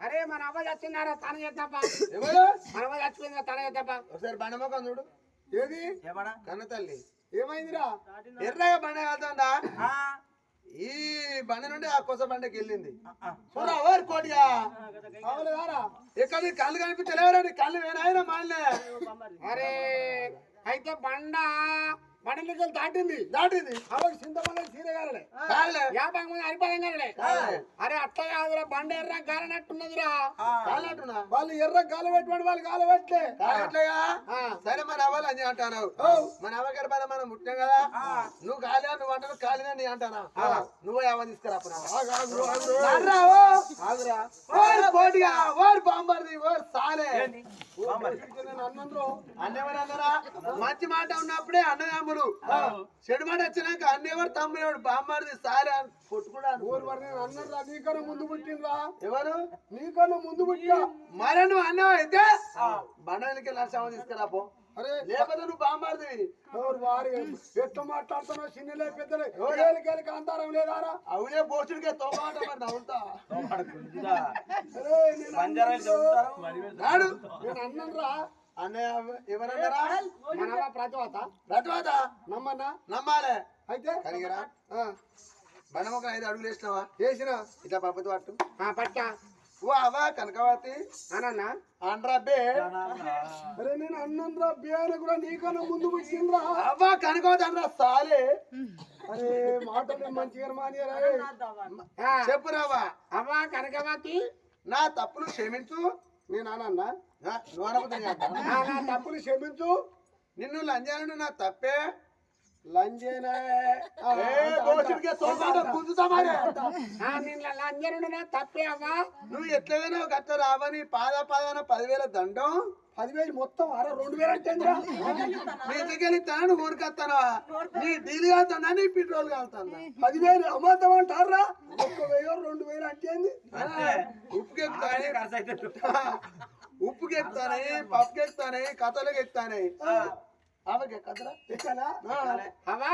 అరే మన అవ్వ చచ్చినారా? తన చేద్దాపా ఎవరు? మన అవ్వ చచ్చిపోయిందా తన చేద్దాపా ఒకసారి బండ మొక్కం చూడు. ఏది? కన్న తల్లి. ఏమైందిరా? ఎర్రగా బండ వెళ్తుందా ఆ, ఈ బండ నుండి ఆ కొస బండకి వెళ్ళింది. ఆ, చూడరా ఓరు కోటిగా. నీ కళ్ళు కనిపించలేవరా? నీ కళ్ళు వేనాయన మాలే అరే అయితే బండ బండలికలు దాటింది దాటింది. చింతమల్ల సీరగాలలే కాలే యాభై మంది కాలే అరే అట్లా కాదురా బండ ఎర్ర గాలనట్టున్నదిరా కాలంటున్నా వాళ్ళు ఎర్ర గాలి పెట్టుకోండి వాళ్ళు గాలి పెట్టలే. కాలట్లేగా ఆ. సరే మన అవ్వాలి అని అంటాను మన అవ్వగారి పద మనం ముట్టాం కదా? నువ్వు కాలే నువ్వు అంటావు కాలినా నీ అంటానా నువ్వు అవ్వ తీసుకురా. ఆగురా. ఓరి కోటిగా ఓరి బాంబర్ది ఓరి సాలే. అన్నెవరు అన్నారా మంచి మాట ఉన్నప్పుడే అన్నదమ్ములు చెడు మాట వచ్చినాక అన్నెవరు తమ్ముడు బాంబర్ది సాలే అని కొట్టుకున్నాడు. అన్నరా నీకన్నా ముందు పుట్టిండ్రా ఎవరు? నీకన్నా ముందు పుట్టా. మరి నువ్వు అన్నవ అయితే? బండలకి లక్ష తీసుకురా పో. లేకపోతే నువ్వు బాంబర్ది ఎవరు వారి ఎట్లా మాట్లాడుతున్నావు చిన్నలే పెద్దలే? ఎవరికి అంతారం లేదారా? అవునే పోస్టుడికే తోమాట మరి నవ్వుతా అరే నేను బంజారాలు చెబుతారు ఎవరన్నారా? ప్రతివత నమ్మన్నా? నమ్మాలే. అయితే? బండమొక్క ఐదు అడుగులు వేసినావా? వేసిన. ఇట్లా పప్పతి పట్టు ఆ పట్టా. ఓ అవ్వ కనకవతి. అనన్నా. అండ్రబ్బే అరే నేను అన్నంరా బియ్యాన్ని కూడా నీకన్నా ముందు పుట్టిండ్రా అవ్వ కనకవతి అండ్రా సాలే. అరే మాటలు మంచిగా మానియరా చెప్పురావా అవ్వ కనకవతి. నా తప్పులు క్షమించు. నేను అనన్నా తప్పులు క్షమించు. నిన్ను లంజాను నా తప్పే. లంజనే లంజనుడు నా తప్పే అమ్మా నువ్వు ఎట్లయినా గట్ట రావని పాద పాదన పదివేల దండం. పదివేలు మొత్తం అర రెండు వేలు అంటే నేను ఊరికొస్తానా నీ డీల్ కాస్తానా నీ పెట్రోల్ కాస్తానా పదివేలు అమ్మాతం అంటారా ఒక్క వెయ్యి రెండు వేలు అంటే ఉప్పుకెక్కుతానే ఉప్పుకెక్కుతానే పప్పుకెక్కుతానే కథలు ఎక్కుతానే అవా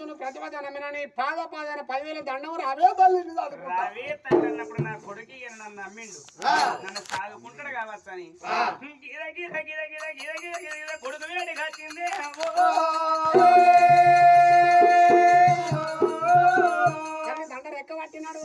నువ్వు ప్రతిపద నమ్మినని పాద పాదాన పదివేల దండం అవే బల్లి కొడుకు నన్ను నమ్మిండు. నన్ను సాగుకుంటాడు కావచ్చు దండ రెక్క పట్టినాడు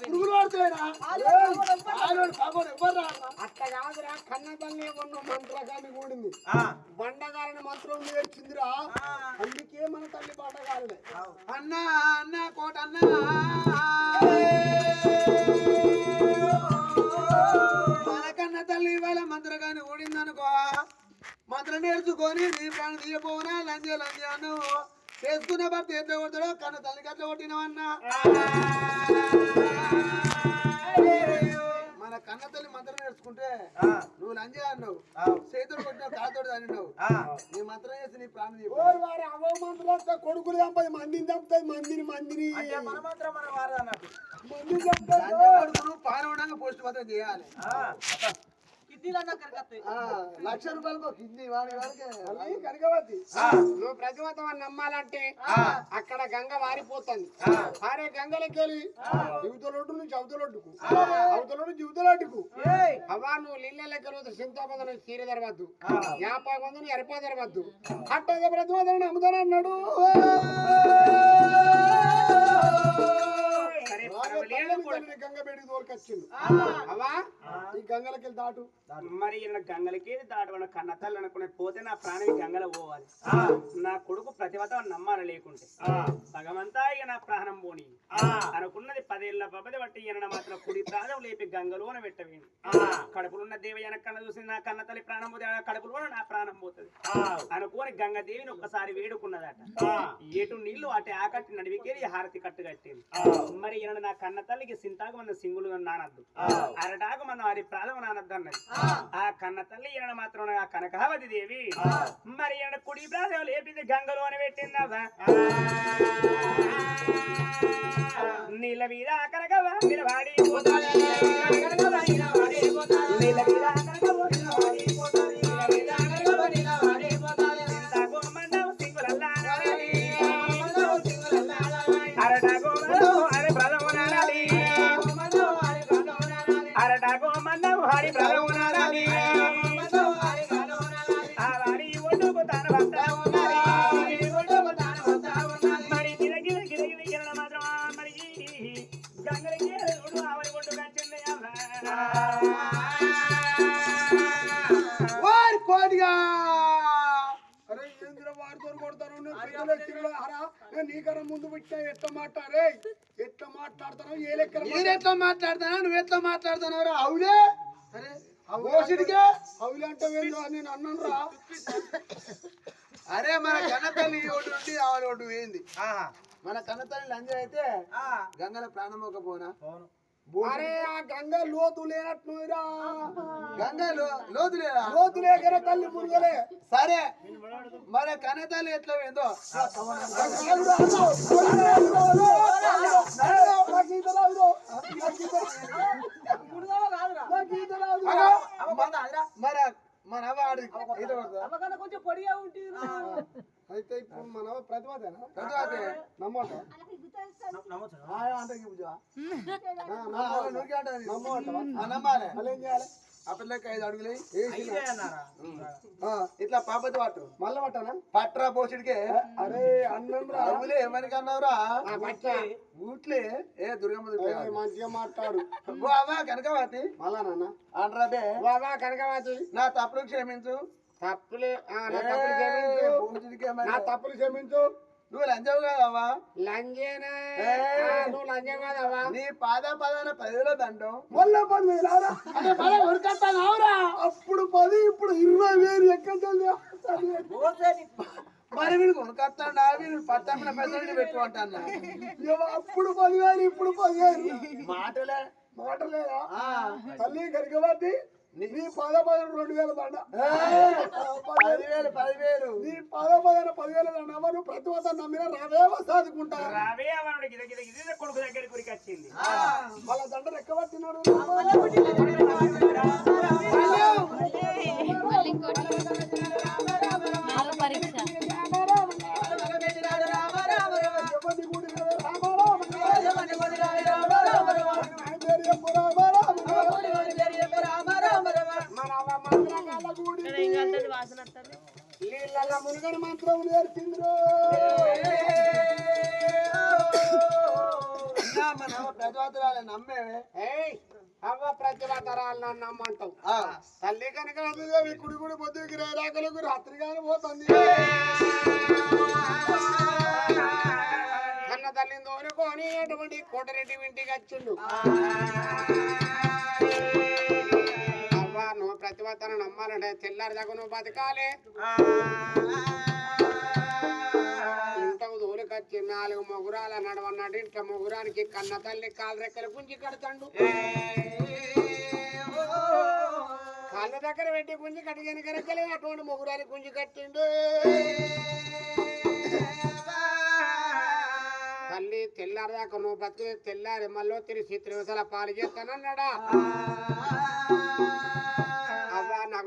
పురుగులు పడతాయిరా? అట్లా కాదురా కన్నతల్లి ఉన్న మంత్రకాన్ని కూడింది. బండగాలని మంత్రం నేర్చిందిరా. అందుకే మన తల్లి పాట బండగాలని అన్నా అన్నా కోట అన్నా. మన కన్న తల్లి ఇవాళ మంత్రకాన్ని ఓడిందనుకో మంత్రం నేర్చుకొని నీ ప్రాణం తీయపోనా లంజ లంజ అను చేసుకున్న భర్త ఎంత కొడతాడో కన్న తల్లి గట్ల కొట్టినవన్నా. మన కన్న తల్లి మంత్రం నేర్చుకుంటే నువ్వు లంజ అన్నావు. చేతుడు కొట్టినావు కాతోడు అన్నావు నీ మంత్రం చేసి నీ ప్రాణం వారి అవో మంత్రులు కొడుకులు చంపది మందిని చంపుతాయి మందిని మందిని. మన మాత్రం మన వారు అన్నట్టు. మందిని చంపుతాయి కొడుకును పాల్గొనగా పోస్ట్ మాత్రం చేయాలి. లక్ష నువ్వు ప్రతిమతం అని నమ్మాలంటే అక్కడ గంగ వారిపోతుంది. వారే గంగలకెళ్ళి జీవితలొడ్డు నుంచి అవతలొడ్డుకు అవతలొడ్డు జీవితలొడ్డుకు అవా నువ్వు నీళ్ళకెళ్ళి సింతాపదన చీర తెరవద్దు యాభై మందిని ఎరపా తరవద్దు అట్టగా ప్రతిమతం అమ్ముతానన్నాడు Oh తోలుకొచ్చిండు ఈ గంగలకి దాటు. మరి ఈయన గంగలకి దాటవన కన్న తల్లి అనుకునే పోతే నా ప్రాణం ఈ గంగలో పోవాలి. నా కొడుకు ప్రతిభత నమ్మాలి లేకుంటే. సగమంతా ఇక నా ప్రాణం పోని. అనుకున్నది పదేళ్ళ పబ్బది బట్టి ఈయన మాత్రం కుడి ప్రాణం లేపి గంగలోన పెట్టవేండి కడుపులున్న దేవి వెనకన్న చూసి నా కన్న తల్లి ప్రాణం పోతే ఆ కడుపులో నా ప్రాణం పోతుంది. అనుకోని గంగదేవిని ఒక్కసారి వేడుకున్నదట. ఎటు నీళ్ళు అటు ఆకట్టి నడివికేది హారతి కట్టు కట్టింది. మరి ఈయన నా కన్న తల్లికి సింతాకు మన సింగులు నానద్దు. అరటాకు మన వారి ప్రాణం నానద్దు అన్నది. ఆ. కన్న తల్లి ఈయన మాత్రం ఆ కనకావతి దేవి. మరి ఈయన కుడి ప్రాణం లేపింది గంగలోన పెట్టిందవ్వా? నీళ్ళ మీద కనకవ పోతాది. నీళ్ళ మీద నీకన్నా ముందు పెట్టినా ఎట్లా మాట్లాడే? ఎట్లా మాట్లాడతాను ఏ లెక్కన నేనెట్లా మాట్లాడుతానా? నువ్వు ఎట్లా మాట్లాడుతున్నావు అవులే. అరే ఓసిడికే అవులు అంటే అని నేను అన్నాను రా. అరే మన కన్నతల్లి ఒకటి నుండి ఆవిడ ఒకటి వేయింది మన కన్నతల్లి లంజ అయితే గంగల ప్రాణం ఒక పోనా. అరే ఆ గంగ లోతు లేనట్టురా గంగలో లోతు లేదా? లోతు లేకనే తల్లి మురుగలే. సరే. మన కన్నతల్లి ఎట్లా వేందో మన మన వాడి ఈత కొడతా? అయితే ఇప్పుడు మన ప్రతిపాదేనా చదువుతే. నమ్మట ఐదు అడుగులు ఇట్లా పాపతి పట్టు మళ్ళీ పట్టానా? పట్రా పోషుడికే. అరే అన్నం ఆ, పట్టా. ఊట్లే. ఏ దుర్గమ్మ. మంచిగా మాట్లాడు. అవ్వ కనకవతి. మళ్ళా నాన్న. అనరాబే బాబా కనకవాచి నా తప్పులు క్షమించు. తప్పులే ఆ, నా ఏ, తప్పులు క్షమించు. నా తప్పులు క్షమించు. నువ్వు లంచవు కాదవ్వా. ఆ, నువ్వు లంజం కాదవా నీ పాద పదాన పదివేల దండం. మళ్ళా పది వేలు ఆరా? అప్పుడు పది ఇప్పుడు ఇరవై వేలు ఎక్కడ? మరి వీడు కొనుకొస్తాడా వీడు పట్టమ్మిన పైసలు పెట్టు అంటన్నా ఏవో అప్పుడు పదివేలు ఇప్పుడు పదివేలు. మాటలే. మాటలేదా ఆ. తల్లి కరిగబట్టి నీ పాద పదన రెండు వేల దండ. పదివేలు పదివేలు. నీ పాద పదన పదివేల దండ నువ్వు ప్రతి ఒక్క నమ్మిన రావే సాదుకుంటా రావే అవనుడు గిద గిద గిద కొడుకు దగ్గరికి ఉరికి వచ్చింది వాళ్ళ దండ రెక్కబట్టినాడు. మునిగని మంత్రం నేర్పిండ్రు నమ్మేవే అవ్వ ప్రతిభాతరాలు నన్ను నమ్మంటావు తల్లి కనుక వద్దుదేవి కుడి పొద్దుకి రాకలకు రాత్రి కానీ పోతుంది కన్న తల్లిని దోనుకొని అటువంటి కోటరెడ్డి ఇంటికి వచ్చిండు అవ్వ నువ్వు ప్రతిభతను నమ్మాలంటే తెల్లారి దగ్గర నువ్వు బతకాలి. నాలుగు మొగురాల నడవన్నాడు ఇంట్లో మొగురానికి కన్న తల్లి కాలు రెక్కలు గుంజి కడతాడు. కాళ్ళ దగ్గర పెట్టి గుంజి కడిగాని కనుకలే అటువంటి మొగురానికి గుంజి కట్టిండు. తల్లి తెల్లారదాకా నువ్వు బతుకు తెల్లారి మళ్ళీ తిరిగి చిత్రవసల పాలు చేస్తానన్నాడా?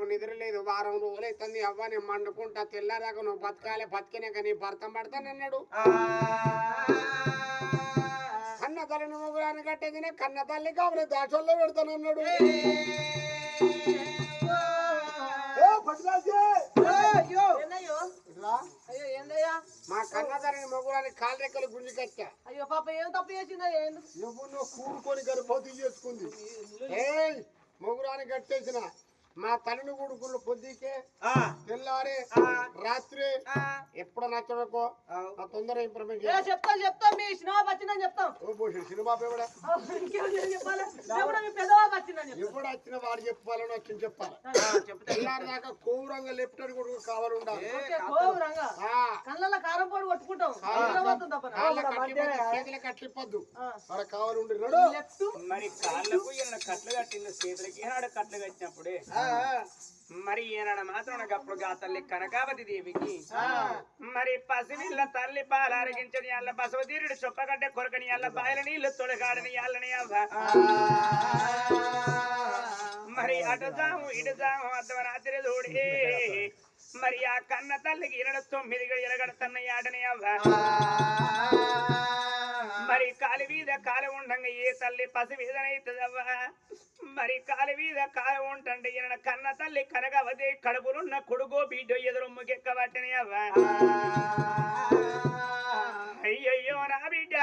నాకు నిద్ర లేదు వారం రోజులు అవుతుంది. అవ్వ నేను మండుకుంటా తెల్లారాక నువ్వు బతకాలి బతికినాక నీ భర్తం పడతానన్నాడు కన్న తల్లిని ముగ్గురాన్ని కట్టేదినే కన్న తల్లి కాబట్టి దాచల్లో పెడతానన్నాడు. మా కన్న తల్లిని ముగ్గురాన్ని కాలు రెక్కలు గుంజి కట్టా. అయ్యో పాప ఏం తప్పు చేసిందో ఏంది? నువ్వు నువ్వు కూరుకొని గర్భవతి చేసుకుంది. ఏయ్ మొగురాన్ని కట్టేసిన. మా తల్లిని కొడుకులు పొద్దుకే ఆ, తెల్లారే ఆ, రాత్రి ఆ. ఎప్పుడు నచ్చడకో తొందర ఇంప్రూవ్మెంట్ ఏ చెప్తాం చెప్తాం. మీ సినిమా వచ్చిందని చెప్తాం. ఓ పోషి సినిమా పేపడా ఇంకేం చెప్పాలి. ఎప్పుడు మీ పెద్దవాళ్ళు వచ్చిందని చెప్తాం. ఎప్పుడు వచ్చిన వాడు చెప్పాలని వచ్చింది చెప్పాలి. చెప్తా. తెల్లారి దాకా కోరంగా లెఫ్ట్ అని కొడుకు కావాలి ఉండాలి. కళ్ళల్లో కారం పొడి కొట్టుకుంటాం. చేతుల కట్టిపోద్దు. ఆ. అక్కడ కావాలి ఉండి మరి కాళ్ళకు కట్లు కట్టింది? చేతులకి కట్లు కట్టినప్పుడే. మరి ఈనాడు మాత్రం అప్పుడు గా తల్లి కనకావతి దేవికి. మరి పసివిల్ల తల్లి పాలు అరగించని అల్ల బసవ తీరుడు చొప్పగడ్డ కొరకని అల్ల బాయల నీళ్ళు తొలగాడని అల్లని అవ్వ. మరి అటు జాము ఇటు జాము అర్ధరాత్రి దూడి మరి ఆ కన్న తల్లికి ఇరడ తొమ్మిది ఎరగడతన్న ఆడని అవ్వ. మరి కాలి మీద కాలు ఉండంగా ఏ తల్లి పసి మీదనైతుందవ్వా మరి కాలి మీద కాలు ఉంటండి ఈయన కన్న తల్లి కనగవదే కడుపులున్న కొడుకో బిడ్డో ఎదురు ముగ్గెక్కబట్టని అవ్వా. అయ్యయ్యో నా బిడ్డ.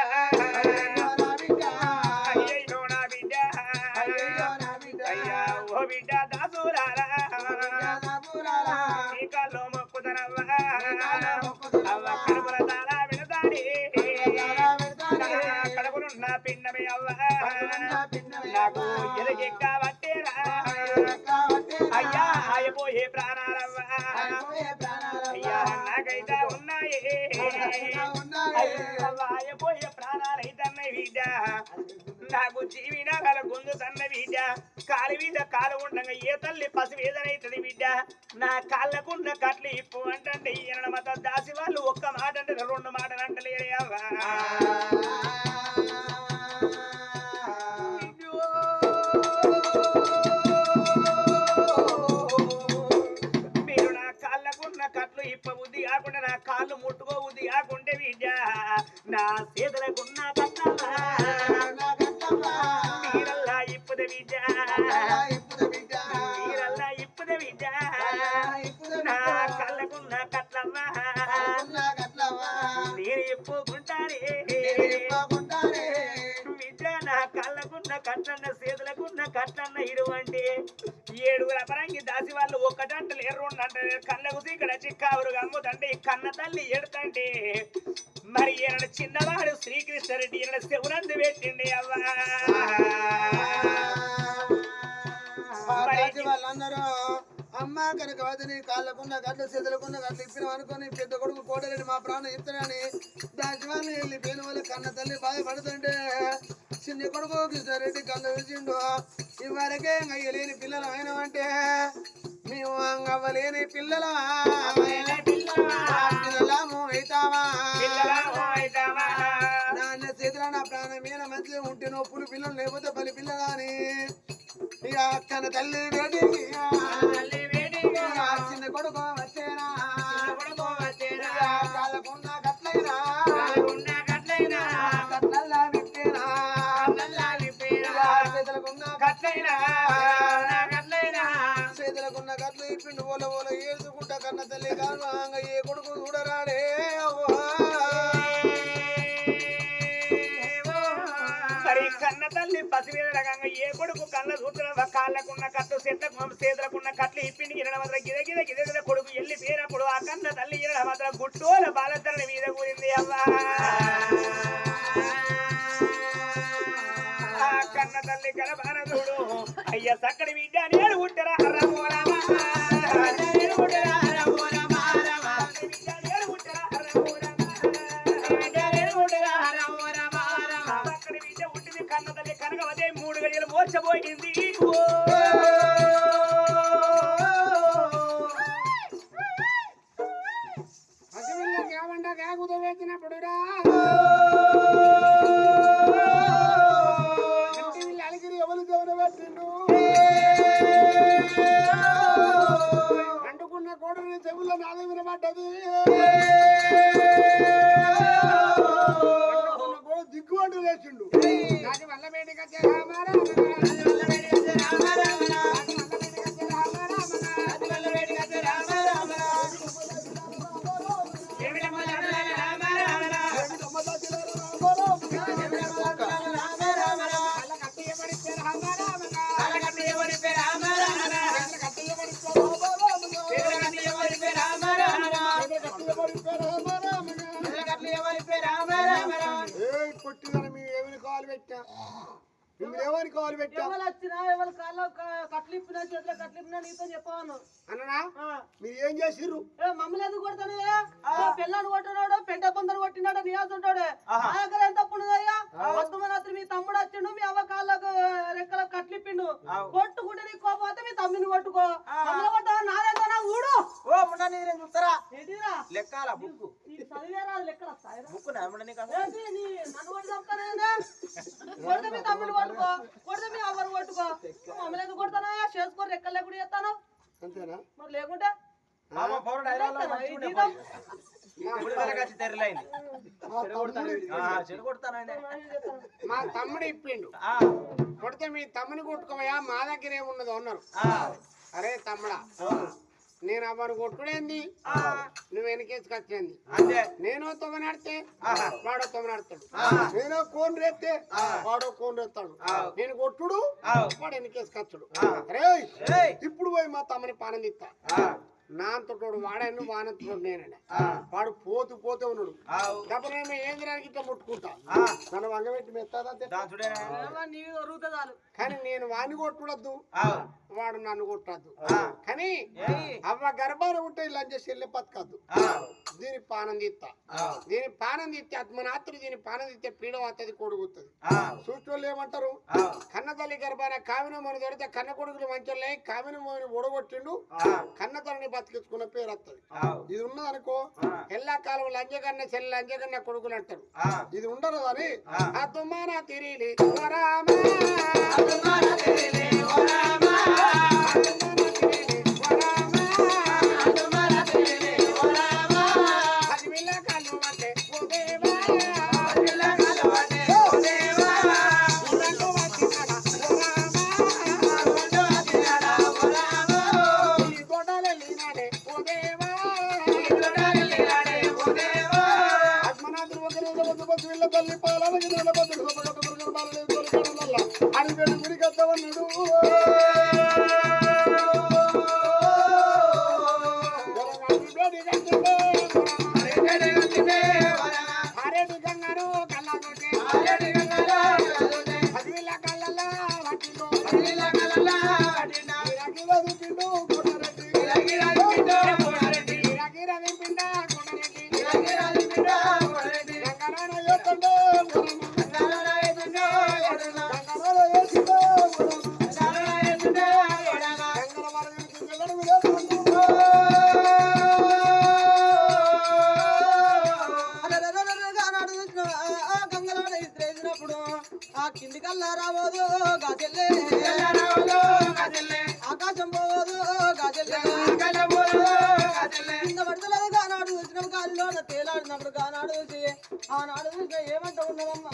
అంటే కళ్ళకు ఇక్కడ చిక్కావురు గమ్ముతంటే కన్న తల్లి ఎడుతంటే మరి ఈయన చిన్నవాడు శ్రీకృష్ణరెడ్డి ఈయన శివునందు పెట్టిండి అవ్వా. అమ్మ కనుక కాళ్ళకున్న గడ్డ చేతులకున్న గడ్డ ఇప్పిన అనుకుని పెద్ద కొడుకు కోడలేని మా ప్రాణం ఇస్తానని దాచివాన్ని వెళ్ళి పేన వాళ్ళ కన్న తల్లి బాధపడుతుంటే చిన్న కొడుకు కృష్ణారెడ్డి కళ్ళు విరిచిండు. ఇవరకే అయ్యలేని పిల్లలు అయినవంటే మేము అవ్వలేని పిల్లల? పిల్లలాము అవుతావా నాన్న చేతుల నా ప్రాణం మీద మంచిగా ఉంటే నొప్పులు పిల్లలు లేకపోతే పని పిల్లలని అని. ఇక అక్కన తల్లి చిన్న కొడుకు చిన్న కొడుకు వచ్చేనా ఇక కాళ్ళకున్న గట్లైనా గట్లల్లా విప్పేనా ఇక చేతులకున్న గట్లైనా, నా గట్లైనా. చేతులకున్న గట్లు ఇప్పిండు ఓల ఓల ఏసుకుంటా కన్న తల్లి కాను ఏ కొడుకు చూడరాడే అవ్వా. మరి కన్న తల్లి పసివేద రకంగా ఏ కొడుకు కళ్ళ చూస్తున్న కాళ్ళకున్న కట్టు చెట్లకు చేతులకున్న కట్లు ఇప్పిండి ఇరడ మాత్రం గిద గిద గిద గిద కొడుకు ఎల్లి పేరప్పుడు ఆ కన్న తల్లి ఇరడ మాత్రం గుట్టోల బాలధరణ మీద కూరింది అవ్వా కన్న తల్లి కలబాన చూడు అయ్య సక్కడి బిడ్డ నేను పుట్టరా రమో రమా. నేను పుట్టరా రమో రమా రమా. బిడ్డ క- కట్లు ఇప్పినా చేతిలో కట్లు ఇప్పినా నీతో చెప్పాను. అన్ననా మీరు ఏం చేసిర్రు? మమ్మల్ని ఎందుకు కొడతాను పిల్లని కొట్టినాడు పెంట పొందరు కొట్టినాడు నియాస్ ఉంటాడు. ఆ దగ్గర ఎంత ఉన్నదయ్యా పద్మనాథ్ మీ తమ్ముడు వచ్చిండు మీ అవ్వ కాళ్ళకు రెక్కలకు కట్లు ఇప్పిండు కొట్టుకుంటే నీ కోపం వస్తే మీ తమ్మిని కొట్టుకో. మమ్మల్ని నాదేందో నా ఊడు. ఓ నేను చూస్తారా? లెక్కాల బుక్కు. కొడితే మీ తమ్ముడు కొట్టుకో కొడితే మీ కొట్టుకో. మమ్మల్ని ఎందుకు కొడతానా? రెక్కలు లేకుండా చేస్తాను. అంతేనా? మరి లేకుంటే? మా తమ్ముడు ఇప్పిండు. కొడితే మీ తమ్ముని కొట్టుకోవయా మా దగ్గర ఏమున్నదో అన్నారు. అరే తమ్ముడా. నేను అవ్వను కొట్టుడేంది? నువ్వు వెనకేసుకొచ్చేంది అంతే. నేను తొమ్మ నడితే? వాడో తొమ్మ నడతాడు నేను కోన్ రేస్తే వాడో కోన్ రేస్తాడు నేను కొట్టుడు? వాడు వెనకేసుకొచ్చుడు ఏయ్. ఇప్పుడు పోయి మా తమ్మని పానం తీస్తా నాంతోడు వాడాను వానంతోడు నేనండి వాడు పోతూ పోతే ఉన్నాడు. డబ్బులేమో ఏం తినడానికి ఇట్లా ముట్టుకుంటా? నన్ను వంగబెట్టి మెత్తాదంతే నీ కానీ నేను వాడిని కొట్టుడద్దు. వాడు నన్ను కొట్టద్దు. కానీ. అవ్వ గర్భాన ఉంటే ఇలా చేసి వెళ్ళి బతకద్దు. దీని పానం తీస్తా దీని పానం తీస్తే ఆత్మనాత్రి దీని పానం తీస్తే పీడ వస్తుంది కొడుకుతుంది చూస్తోళ్ళు ఏమంటారు? కన్న తల్లి గర్భాన కావిన మన దొరికితే కన్న కొడుకులు మంచోళ్ళై కావిన మోని ఓడగొట్టిండు కన్న తల్లిని బతికించుకున్న పేరు వస్తుంది ఇది ఉన్నది అనుకో ఎల్లాకాలం లంజగన్న చెల్లి లంజగన్న కొడుకులు అంటారు. ఇది ఉండదు అని ఆ. తుమ్మాన తిరిగి వీళ్ళ ఏమంట ఉన్నదమ్మా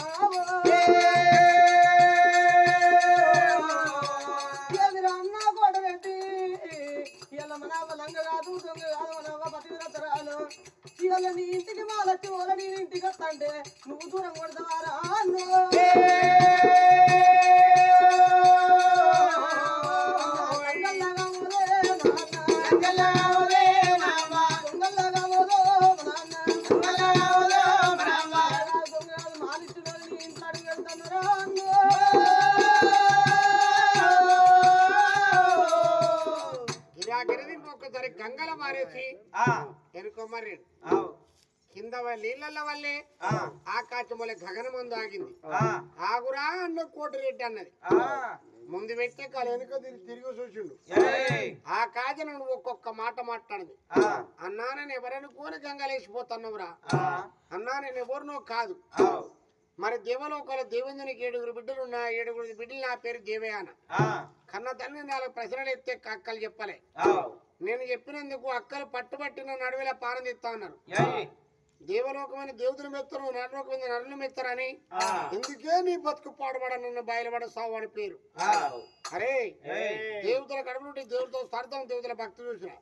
ఏమిరా అన్నా గోడ మన లంగ కాదు దొంగ కాదు మన పతిరతరాలు ఇవాళ నీ ఇంటికి మాలచ్చి వాళ్ళ నీ ఇంటికి నువ్వు దూరం కొడతావారా అన్న? నీళ్ళ వల్లే ఆకాశం వల్ల గగనం ముందు ఆగింది. ఆగురా అన్న కోటిరెడ్డి అన్నది. ముందు పెట్టే కాలు వెనుక తిరిగి చూసిండు. ఆ కాజన ఒక్కొక్క మాట మాట్లాడింది. అన్నా నేను ఎవరనుకోని గంగలేసిపోతున్నావురా అన్నా నేను ఎవరినో కాదు. మరి దేవలోకాల దేవేంద్రునికి ఏడుగురు బిడ్డలు ఉన్న ఏడుగురు బిడ్డలు నా పేరు దేవయాన. కన్న తల్లి నాలుగు ప్రశ్నలు ఎత్తే అక్కలు చెప్పలే. నేను చెప్పినందుకు అక్కలు పట్టుబట్టిన నడువేలా పానం తీస్తా అన్నారు దేవలోకమైన దేవుతులు మెత్తరు నరలోకమైన నరులు మెత్తరని ఎందుకే నీ బతుకు పాడుబడనన్న బయలుపడ సావు అని పేరు అరే దేవతల కడుపులో దేవుడితో స్వార్థం దేవతల భక్తి చూసిన.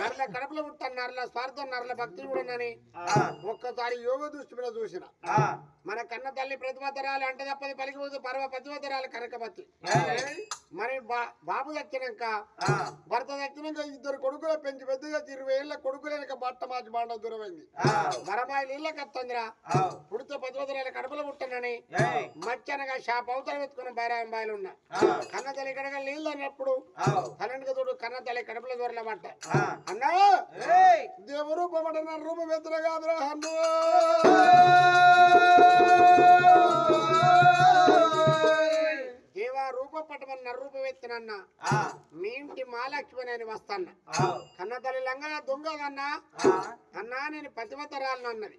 నరల కడుపులో పుట్టాను నరల స్వార్థం నరల భక్తి చూడనని ఒక్కసారి యోగ దృష్టి మీద చూసిన. మన కన్న తల్లి ప్రతిభతరాలు అంటే తప్పది పలికిపోతే పర్వ ప్రతిభతరాలు కనకపతి. మరి బాబు దక్కినాక భర్త దక్కినాక ఇద్దరు కొడుకుల పెంచి పెద్దగా ఇరవై ఏళ్ళ కొడుకుల వెనక బట్ట మార్చి బాండ దూరమైంది. మరమాయి నీళ్ళకి వస్తుందిరా. పుడితే పదివదల కడుపులో పుట్టనని. మచ్చనగా షాప్ అవతల పెట్టుకున్న బైరాంబాయిలు ఉన్నా కన్న తల్లి కడగ నీళ్ళు అన్నప్పుడు పన్నెండు తోడు కన్న తల్లి కడుపులో దొరలమంట అన్నా! దేవరూపమట నా రూపం కాదురా అన్నో దేవా రూప పట్టమని నర్రూపం ఎత్తునన్న మీ ఇంటి మహాలక్ష్మి అని వస్తాన్న కన్న తల్లి లంగా దొంగదన్నా అన్నా. నేను పతివతరాలను అన్నది.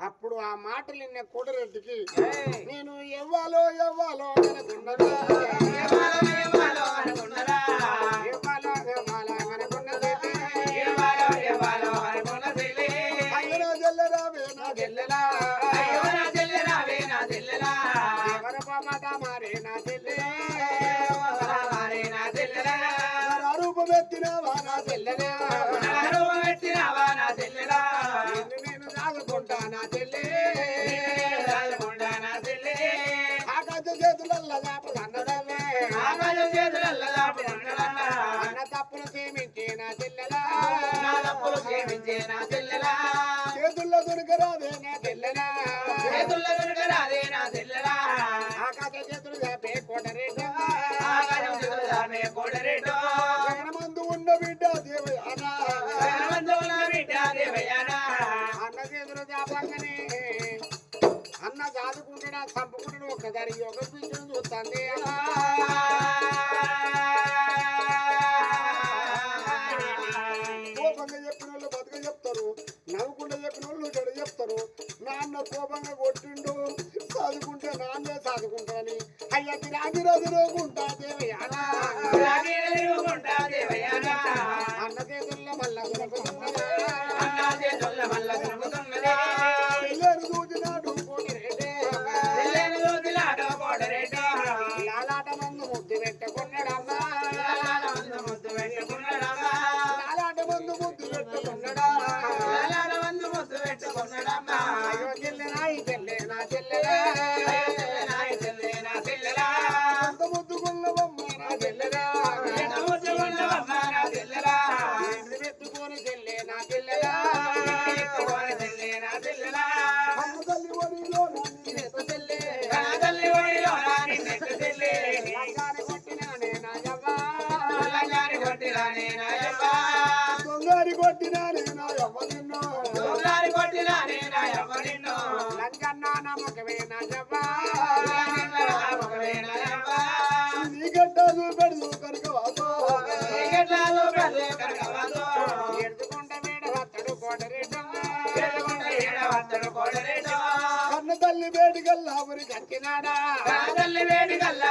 అప్పుడు ఆ మాటలు నిన్న కూడరెడ్డికి నేను ఎవ్వాలో ఎవ్వాలో అనుకున్నదా క్షమించే నా జల్లెలా? చేతుల్లో దొరకరాదే నా జల్లెలా? ఆకాశ చేతులు దాపే కోటరేట? జగనమందు ఉన్న బిడ్డ దేవయానా? అన్న చేతులు దాపంగానే అన్న చంపుకుంటున్నా ఒక్కసారి యోగ పీఠం దొంగారి కొట్టినా నేను లంగన్నా నమ్మకమే నా యవ్వ.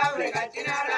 తల్లి వేడికల్లా ఊరికి వచ్చినాడా కన్న